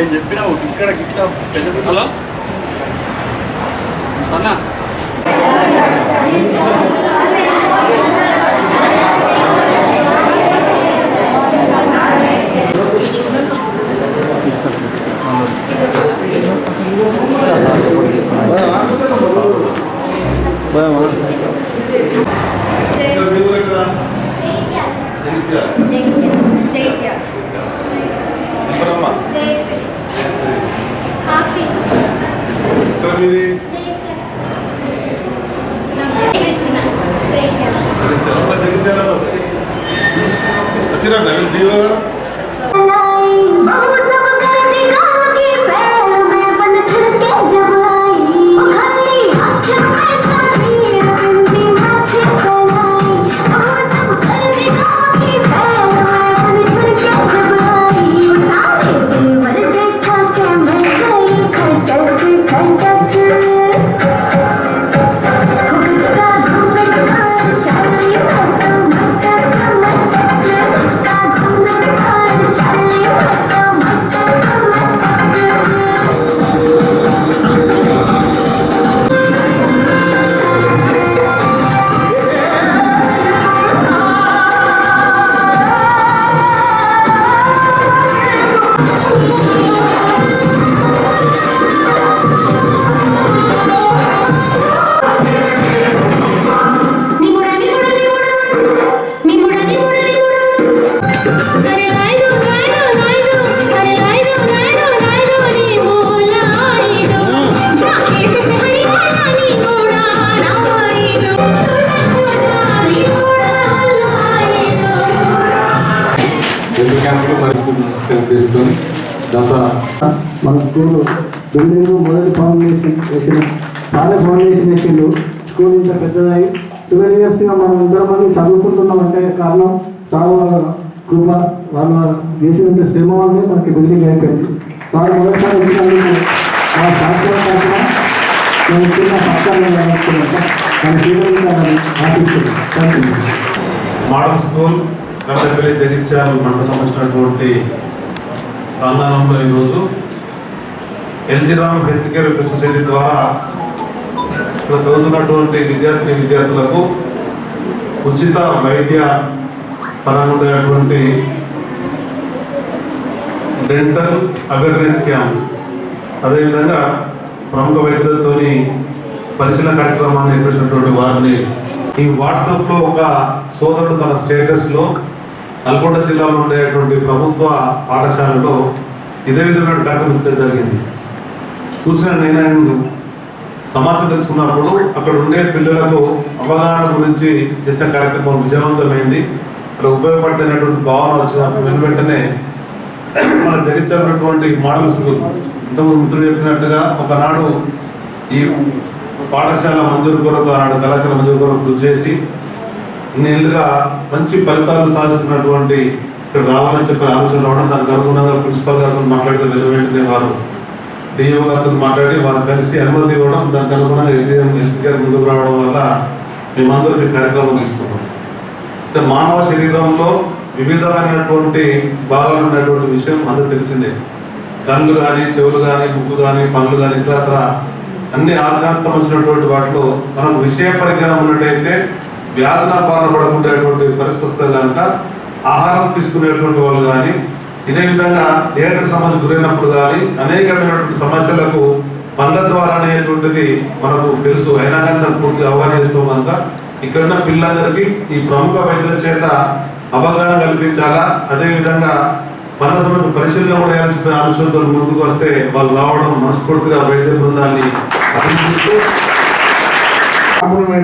నేను చెప్పిన ఇక్కడ ఇట్లా పెద్ద హలో? అన్నా? రెండు క్యాంపులు మరి స్కూల్ గత మన స్కూల్ బిల్డింగ్ మొదటి ఫౌండేషన్ వేసిన చాలా ఫౌండేషన్ వేసిండు. స్కూల్ ఇంత పెద్దదై ట్వెల్వ్ ఇయర్స్గా మనం ఇద్దరు మంది చదువుకుంటున్నాం అంటే కారణం సార్ వాళ్ళ కృప వాళ్ళ చేసినంత శ్రమ వల్లే మనకి బిల్డింగ్ అయిపోయింది సార్ మొదటిసారి వచ్చినందుకు మా సాక్షాత్ తరఫున నేను చిన్న ఆశిస్తున్నాను thank you model school Karrapalli Jagtial మండల సంబంధించినటువంటి ప్రాంగణంలో ఈరోజు LG Ram health care society ద్వారా ఇక్కడ చదువుతున్నటువంటి విద్యార్థిని విద్యార్థులకు ఉచిత వైద్య పరంగా ఉండేటువంటి డెంటల్ అవేర్నెస్ క్యాంప్ అదేవిధంగా ప్రముఖ వైద్యులతో పరిశీలన కార్యక్రమాన్ని నిర్వహించినటువంటి వారిని ఈ వాట్సాప్లో ఒక సోదరుడు తన స్టేటస్లో నల్గొండ జిల్లాలో ఉండేటువంటి ప్రభుత్వ పాఠశాలలో ఇదే విధమైన కార్యక్రమం జరిగింది. చూసిన నేను సమాచారం తెలుసుకున్నప్పుడు అక్కడ ఉండే పిల్లలకు అవగాహన గురించి చేసిన కార్యక్రమం విజయవంతమైంది. అక్కడ ఉపయోగపడుతున్నటువంటి భావన వచ్చినప్పుడు వెను వెంటనే మన జగించినటువంటి మోడల్ స్కూల్ ఇంతకుముందు మిత్రుడు చెప్పినట్టుగా ఒకనాడు ఈ పాఠశాల మంజూరు కొరకు ఆనాడు కళాశాల మంజూరు కొరకు కృషి చేసి ఇన్నేళ్ళుగా మంచి ఫలితాలు సాధిస్తున్నటువంటి ఇక్కడ రావాలని చెప్పే ఆలోచన రావడం దానికి అనుగుణంగా ప్రిన్సిపల్ గారితో మాట్లాడితే వెను వెంటనే వారు డిఓ గారితో మాట్లాడి వారు కలిసి అనుమతి ఇవ్వడం దానికి అనుగుణంగా హెల్త్ హెల్త్ కేర్ ముందుకు రావడం వల్ల మేమందరూ మీ కార్యక్రమం తీసుకున్నాం. అయితే మానవ శరీరంలో వివిధమైనటువంటి భాగాలు ఉన్నటువంటి విషయం అందరూ తెలిసిందే. కళ్ళు కానీ చెవులు కానీ ముక్కు కానీ పనులు కానీ ఇతరత్ర అన్ని ఆర్గాన్స్ సంబంధించినటువంటి వాటిలో మనం విషయ పరిజ్ఞానం ఉన్నట్టయితే వ్యాధుల బాధ పడకుండేటువంటి పరిస్థితి వస్తే కనుక ఆహారం తీసుకునేటువంటి వాళ్ళు కానీ ఇదే విధంగా డేటర్ సమస్య గురైనప్పుడు కానీ అనేకమైనటువంటి సమస్యలకు పండ్ల ద్వారా అనేటువంటిది మనకు తెలుసు. అయినా కానీ దాన్ని పూర్తిగా అవగాహన చేసుకోం ఇక్కడున్న ఇక్కడ ఉన్న పిల్లలందరికీ ఈ ప్రముఖ వైద్యుల చేత అవగాహన కల్పించాలా? అదేవిధంగా పండ్ల పరిశీలన కూడా చెప్పిన ఆలోచనతో ముందుకు వస్తే వాళ్ళు రావడం మనస్ఫూర్తిగా వైద్య బృందాన్ని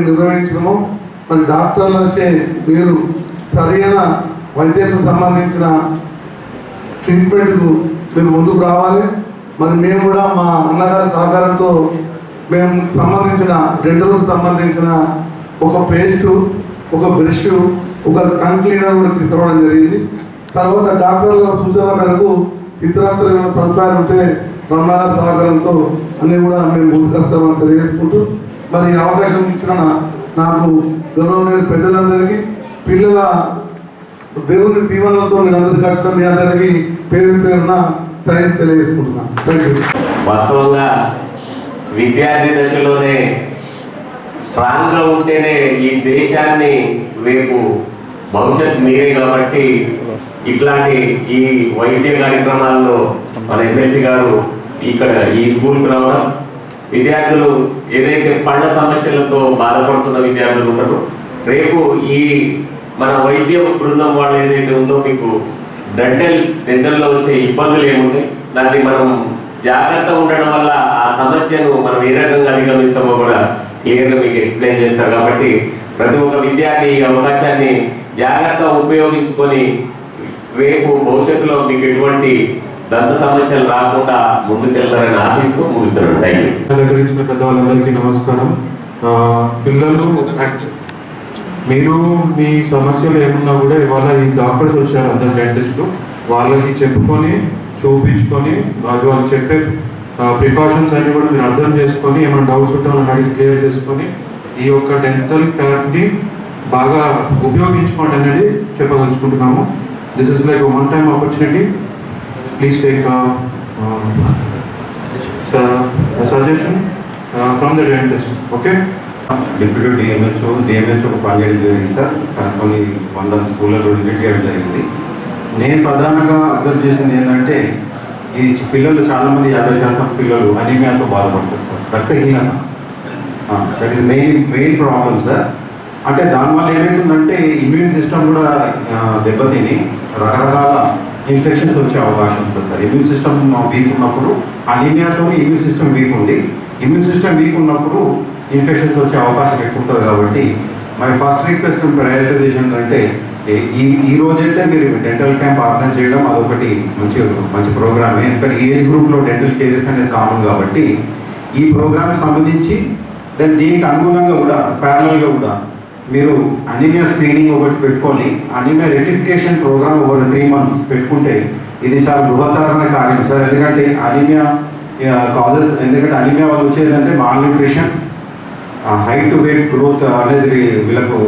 నిర్వహించడము. మరి డాక్టర్లు వచ్చే మీరు సరైన వైద్యానికి సంబంధించిన ట్రీట్మెంట్కు మీరు ముందుకు రావాలి. మరి మేము కూడా మా అన్నగారి సహకారంతో మేము సంబంధించిన డెంటల్కు సంబంధించిన ఒక పేస్టు ఒక బ్రష్ ఒక కన్ క్లీనర్ కూడా తీసుకురావడం జరిగింది. తర్వాత డాక్టర్ల సూచన మేరకు ఇతరత్ర సదుపాయాలు ఉంటే బ్రహ్మాగారి సహకారంతో అన్నీ కూడా మేము ముందుకొస్తామని తెలియజేసుకుంటూ మరి ఈ అవకాశం ఇచ్చిన నాకు గౌరవమైన పెద్దలందరికీ పిల్లల దేవుని దీవెనలతో నేను అందరికీ మీ అందరికీ పేరు పేరున థ్యాంక్స్ తెలియజేసుకుంటున్నాను థ్యాంక్ యూ వాస్తవంగా విద్యార్థి దశలోనే స్ట్రాంగ్గా ఉంటేనే ఈ దేశాన్ని రేపు భవిష్యత్ మీరే కాబట్టి ఇట్లాంటి ఈ వైద్య కార్యక్రమాల్లో మన ఎమ్మెల్సీ గారు ఇక్కడ ఈ స్కూల్కి రావడం విద్యార్థులు ఏదైతే పళ్ళ సమస్యలతో బాధపడుతున్న విద్యార్థులు ఉన్నారో రేపు ఈ మన వైద్య బృందం వాళ్ళు ఏదైతే ఉందో మీకు డెంటల్ డెంటల్లో వచ్చే ఇబ్బందులు ఏమున్నాయి దాన్ని మనం జాగ్రత్త ఉండడం వల్ల ఆ సమస్యను మనం ఏ రకంగా అధిగమిస్తామో కూడా క్లియర్గా మీకు ఎక్స్ప్లెయిన్ చేస్తారు. కాబట్టి ప్రతి ఒక్క విద్యార్థి ఈ అవకాశాన్ని జాగ్రత్తగా ఉపయోగించుకొని రేపు భవిష్యత్తులో మీకు ఎటువంటి దంత సమస్యలు రాకుండా ముందుకెళ్తారని ఆశిస్తూ ముగిస్తున్నాను. థ్యాంక్ యూ పెద్దవాళ్ళందరికీ నమస్కారం. పిల్లలు మీరు మీ సమస్యలు ఏమున్నా కూడా ఇవాళ ఈ డాక్టర్స్ వచ్చారు అందరు డెంటిస్ట్ వాళ్ళకి చెప్పుకొని చూపించుకొని వాళ్ళు వాళ్ళు చెప్పే ప్రికాషన్స్ అన్ని కూడా మీరు అర్థం చేసుకొని ఏమైనా డౌట్స్ ఉంటే వాళ్ళని అడిగి క్లియర్ చేసుకొని ఈ యొక్క డెంటల్ క్యాబ్ని బాగా ఉపయోగించుకోండి అనేది చెప్పదలుచుకుంటున్నాము. This is like one time opportunity please suggestion suggestion from the dentist. Okay deputy DMHO DMHO పనిచేయడం జరిగింది సార్ కొన్ని వంద స్కూళ్ళలో విజిట్ చేయడం జరిగింది. నేను ప్రధానంగా అబ్జర్వ్ చేసింది ఏంటంటే ఈ పిల్లలు చాలామంది యాభై శాతం పిల్లలు అనీమియాతో బాధపడతారు సార్ రక్తహీనత. That is main main problem sir అంటే దానివల్ల ఏమవుతుందంటే ఇమ్యూన్ సిస్టమ్ కూడా దెబ్బతిని రకరకాల ఇన్ఫెక్షన్స్ వచ్చే అవకాశం ఉంటుంది సార్. ఇమ్యూన్ సిస్టమ్ వీక్ ఉన్నప్పుడు అనీమియాతో ఇమ్యూన్ సిస్టమ్ వీక్ ఉంది ఇమ్యూన్ సిస్టమ్ వీక్ ఉన్నప్పుడు ఇన్ఫెక్షన్స్ వచ్చే అవకాశం ఎక్కువ ఉంటుంది కాబట్టి మై ఫస్ట్ రిక్వెస్ట్ ప్రయారిటైజేషన్ అంటే ఈ ఈ రోజైతే మీరు డెంటల్ క్యాంప్ ఆర్గనైజ్ చేయడం అదొకటి మంచి మంచి ప్రోగ్రామే ఎందుకంటే ఏజ్ గ్రూప్లో డెంటల్ కేరియర్స్ అనేది కామన్ కాబట్టి ఈ ప్రోగ్రామ్ సంబంధించి దెన్ దీనికి అనుగుణంగా కూడా ప్యారలల్గా కూడా మీరు అనిమియా స్క్రీనింగ్ ఒకటి పెట్టుకొని అనిమియా రెటిఫికేషన్ ప్రోగ్రామ్ ఒక త్రీ మంత్స్ పెట్టుకుంటే ఇది చాలా బృహత్తరమైన కార్యం. సార్ ఎందుకంటే అనిమియా కాజెస్ ఎందుకంటే అనిమియా వాళ్ళు వచ్చేది అంటే malnutrition height weight growth అనేది వీళ్ళకు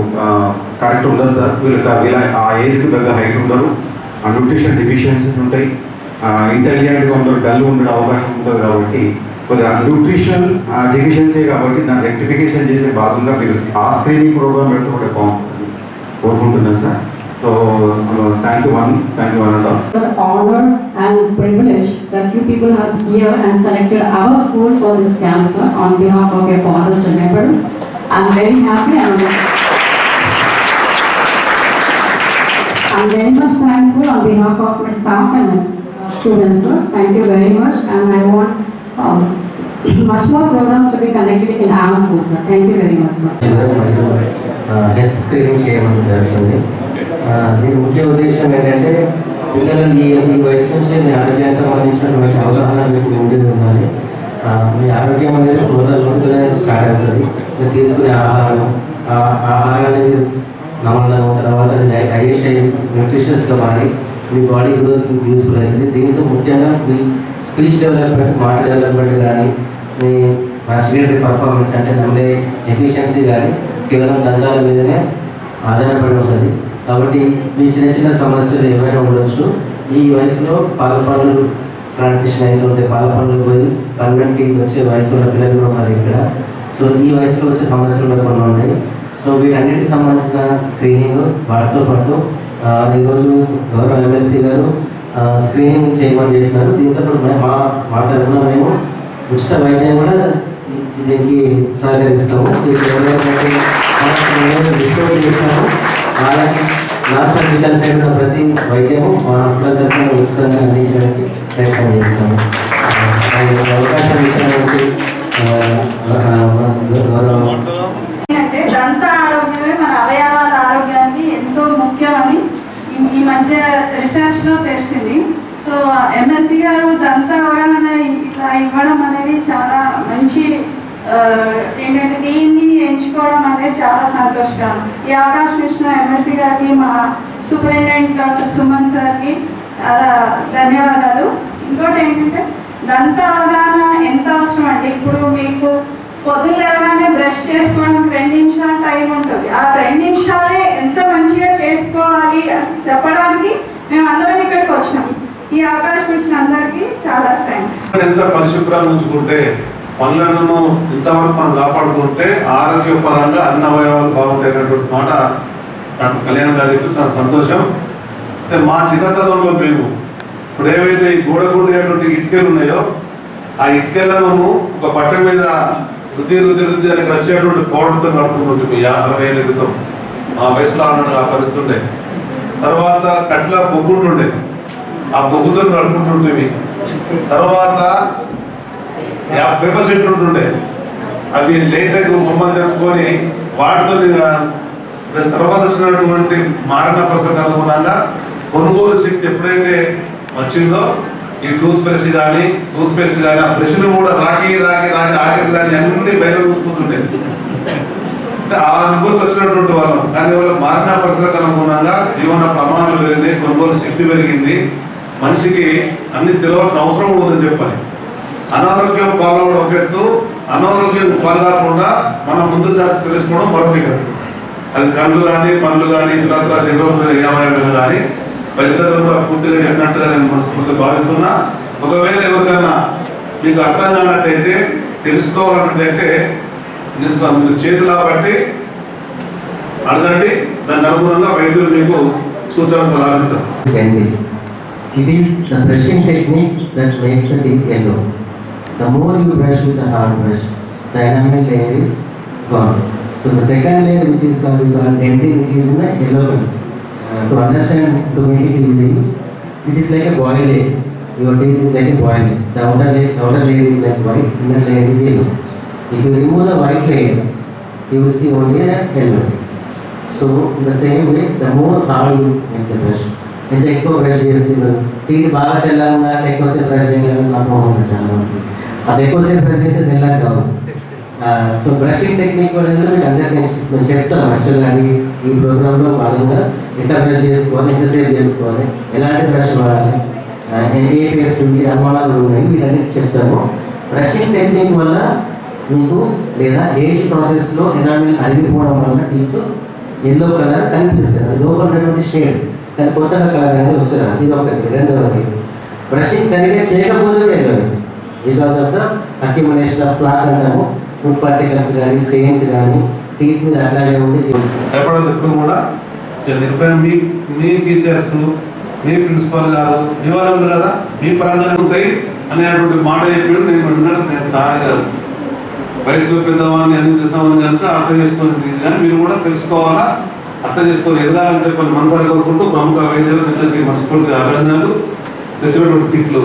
కరెక్ట్ ఉండదు సార్. వీళ్ళకి వీళ్ళ ఆ ఏజ్కి తగ్గ హైట్ ఉండరు ఆ న్యూట్రిషన్ డిఫిషియన్సీస్ ఉంటాయి. ఇంటెలిజెంట్గా ఉండరు డల్ ఉండే అవకాశం ఉంటుంది కాబట్టి న్యూట్రిషన్ డెఫిషియన్సీ కాబట్టి దాన్ని రెక్టిఫికేషన్ చేసే భాగంగా మీరు ఆ స్క్రీనింగ్ ప్రోగ్రామ్ పెడితే కూడా బాగుంటుంది కోరుకుంటున్నాను sir so thank you one thank you one and all the honor and privilege that you people have here and selected our school for this camp, sir, on behalf of your fathers and members. I'm very happy and I'm very much thankful on behalf of my staff and my students, sir. Thank you very much and I want um, much more programs to be conducted in our school, sir. Thank you very much, sir. Health screening uh, చేయడం జరుగుతుంది. Uh, దీని ముఖ్య ఉద్దేశం ఏంటంటే పిల్లలు ఈ ఈ వయసు నుంచి మీ ఆరోగ్యానికి సంబంధించినటువంటి అవగాహన మీకు ఉండి ఉండాలి. Uh, మీ ఆరోగ్యం అనేది మొదల స్టార్ట్ అవుతుంది. మీరు తీసుకునే ఆహారం ఆహారాన్ని మీరు నమ్మడం తర్వాత డైజెస్ట్ అయ్యి న్యూట్రిషన్స్గా మారి మీ బాడీ గ్రోత్ యూస్ఫుల్ అవుతుంది దీంతో ముఖ్యంగా మీ స్పీచ్ డెవలప్మెంట్ మాట డెవలప్మెంట్ కానీ మీ రెస్పిరేటరీ పర్ఫార్మెన్స్ అంటే నమ్మే ఎఫిషియన్సీ కానీ కేవలం దంతాల మీదనే ఆధారపడి ఉంటుంది. కాబట్టి మీ చిన్న చిన్న సమస్యలు ఏమైనా ఉండొచ్చు. ఈ వయసులో పాల పనులు ట్రాన్సిషన్ అవుతుంటే పాల పనులు పోయి పర్మనెంట్ వచ్చే వయసులో ఉన్న పిల్లలు కూడా ఉన్నారు ఇక్కడ. సో ఈ వయసులో వచ్చే సమస్యలు కూడా కొన్ని ఉన్నాయి. సో వీటన్నిటికి సంబంధించిన స్క్రీనింగ్ వాటితో పాటు ఈరోజు గౌరవ ఎమ్మెల్సీ గారు స్క్రీనింగ్ చేయమని చేస్తున్నారు దీంతో మా మా తరఫున మేము ఉచిత వైద్యం కూడా దీనికి సహకరిస్తాము. దీనికి డిస్కౌంట్ చేస్తాము అలాగే నాన్ సర్జికల్ సైడ్ ఉన్న ప్రతి వైద్యము మా హాస్పిటల్ తరఫున ఉచితంగా అందించడానికి ప్రయత్నం చేస్తాము. అవకాశం ఇచ్చినటువంటి ఆ, ఆ, గౌరవ అంటే దంత ఆరోగ్యమే మన అవయవాల ఆరోగ్యానికి ఎంతో ముఖ్యమని ఈ- ఈ మధ్య రీసెర్చ్లో తెలిసింది సో ఎంఎస్సి గారు దంత అవగాహన ఇట్లా ఇవ్వడం అనేది చాలా మంచి ఆ, ఏంటంటే దీన్ని ఎంచుకోవడం అనేది చాలా సంతోషకరం ఈ అవకాశం ఇచ్చిన ఎంఎస్సి గారికి మా సూపరింటెండెంట్ డాక్టర్ సుమన్ సార్కి చాలా ధన్యవాదాలు. ఇంకోటి ఏంటంటే దంత అవగాహన ఎంత అవసరం అంటే ఇప్పుడు మీకు పొద్దున్న లేవగానే బ్రష్ చేసుకోవడానికి రెండు నిమిషాల టైం ఉంటుంది. ఆ రెండు నిమిషాలే ఎంత మంచిగా చేసుకోవాలి అని చెప్పడానికి మేము అందరం ఇక్కడికి వచ్చినాం. ఈ అవకాశం ఇచ్చిన అందరికీ చాలా థ్యాంక్స్. ఎంత పరిశుభ్రంగా ఉంచుకుంటే పనులను ఇంతవరకు మనం కాపాడుకుంటే ఆరోగ్యపరంగా అన్ని అవయవాలు బాగుంటాయనేటువంటి మాట డాక్టర్ కళ్యాణ్ గారికి చాలా సంతోషం. అయితే మా చిన్నతనంలో మేము ఇప్పుడు ఏవైతే ఈ గోడకుండేటువంటి ఇటుకలు ఉన్నాయో ఆ ఇటుకలను ఒక బట్ట మీద రుద్ది రుద్ది రుద్ది అని వచ్చేటువంటి పౌడర్తో నడుపుకుంటుంటే అరవై ఏళ్ళ క్రితం ఆ వయసులో అన్నట్టు ఆ పరిస్థితుండే తర్వాత కట్ల బొగ్గుంటుండే ఆ బొగ్గుతో నడుపుకుంటుండేవి తర్వాత యా- పేపర్ చెట్లు ఉంటుండే. అవి లేతకు బొమ్మలు జరుపుకొని వాటితో ఇక తర్వాత వచ్చినటువంటి మారణ పరిస్థితి అనుగుణంగా కొనుగోలు శక్తి ఎప్పుడైతే వచ్చిందో ఈ టూత్ బ్రష్ కానీ టూత్ పేస్ట్ కానీ ఆ బ్రష్ను కూడా రాకి రాకి రాకి ఆఖరి దాన్ని అన్ని బయట చూసుకుంటుండే. అంటే ఆ అనుభూతి వచ్చినటువంటి వాళ్ళం. కానీ వాళ్ళ మారిన పరిస్థితులకు అనుగుణంగా జీవన ప్రమాణాలు పెరిగినాయి కొనుగోలు శక్తి పెరిగింది. మనిషికి అన్ని తెలియాల్సిన అవసరం కూడా ఉందని చెప్పాలి. అనారోగ్యం పాల్గొనడం ఒక ఎత్తు అనారోగ్యం పాల్గొనకుండా మనం ముందు జాగ్రత్త తెలుసుకోవడం మరొక ఎత్తు అది కళ్ళు కానీ పళ్ళు కానీ ఇతరత్ర శరీరంలో ఏ కానీ ప్రజలందరూ కూడా పూర్తిగా చెప్పినట్టుగా నేను మనస్ఫూర్తి భావిస్తున్నా ఒకవేళ ఎవరికైనా మీకు అర్థం కానట్టయితే తెలుసుకోవాలన్నట్టయితే నేను మీరు చేతులా బట్టి అడగండి దానికి అనుగుణంగా వైద్యులు మీకు సూచన సలహాలు It is the brushing technique that makes the teeth yellow. The more you brush with the hard brush, the enamel layer is gone. So the second layer which is called called dentin, it is in the yellow color. Uh, to understand, to make it easy, it is like a boil egg. Your teeth is like a boil egg. The outer layer, outer layer is like white, inner layer is yellow. If you remove the white layer, you will see only a yellow layer. So in the same way the more hard you make the brush ఎంత ఎక్కువ brush చేస్తున్నారు TV బాగా తెల్లగా ఎక్కువసేపు brush చేయాలని పాపం ఉంది చాలా మంది అది ఎక్కువసేపు బ్రష్ చేస్తే తెల్లగా కావు సో బ్రషింగ్ టెక్నిక్ అనేది మీకు అందరికీ నేను నేను చెప్తాను. యాక్చువల్గా అది ఈ ప్రోగ్రాంలో భాగంగా ఎట్లా బ్రష్ చేసుకోవాలి ఎంతసేపు చేసుకోవాలి ఎలాంటి బ్రష్ వాడాలి ఏ పేస్ట్ ఉంది అనుమానాలు ఉన్నాయి వీటన్ని చెప్తాను. బ్రషింగ్ టెక్నిక్ వల్ల మీకు లేదా ఏజ్ ప్రాసెస్లో ఎనామిల్ అరిగిపోవడం వల్ల టీత్ ఎల్లో కలర్ కనిపిస్తుంది. అది లోపల ఉన్నటువంటి షేడ్ కానీ కొత్తగా కలర్ అనేది వస్తుంది. ఇది ఒకటి. రెండవది బ్రషింగ్ సరిగ్గా చేయకపోతే వెళ్ళదు because of the accumulation of plaque అంటాము. ఫుడ్ పార్టికల్స్ కానీ స్టెయిన్స్ కానీ టీత్ మీద అట్లాగే ఉండి భయపడదు కూడా చ- మీ మీ టీచర్స్ మీ ప్రిన్సిపల్ గారు మీ వాళ్ళు కదా మీ ప్రాంతాలు ఉంటాయి అనేటువంటి మాట చెప్పాడు నేను విన్నాడు నేను చాలా కాదు వయసులో పెద్దవాడిని అన్ని చేసామని కనుక అర్థం చేసుకొని కానీ మీరు కూడా తెలుసుకోవాలా? అర్థం చేసుకొని ఎదగాలని చెప్పని మనసారి కోరుకుంటూ ప్రముఖ వైద్యులు మనస్ఫూర్తిగా అభినందనలు. తెచ్చినటువంటి కిట్లు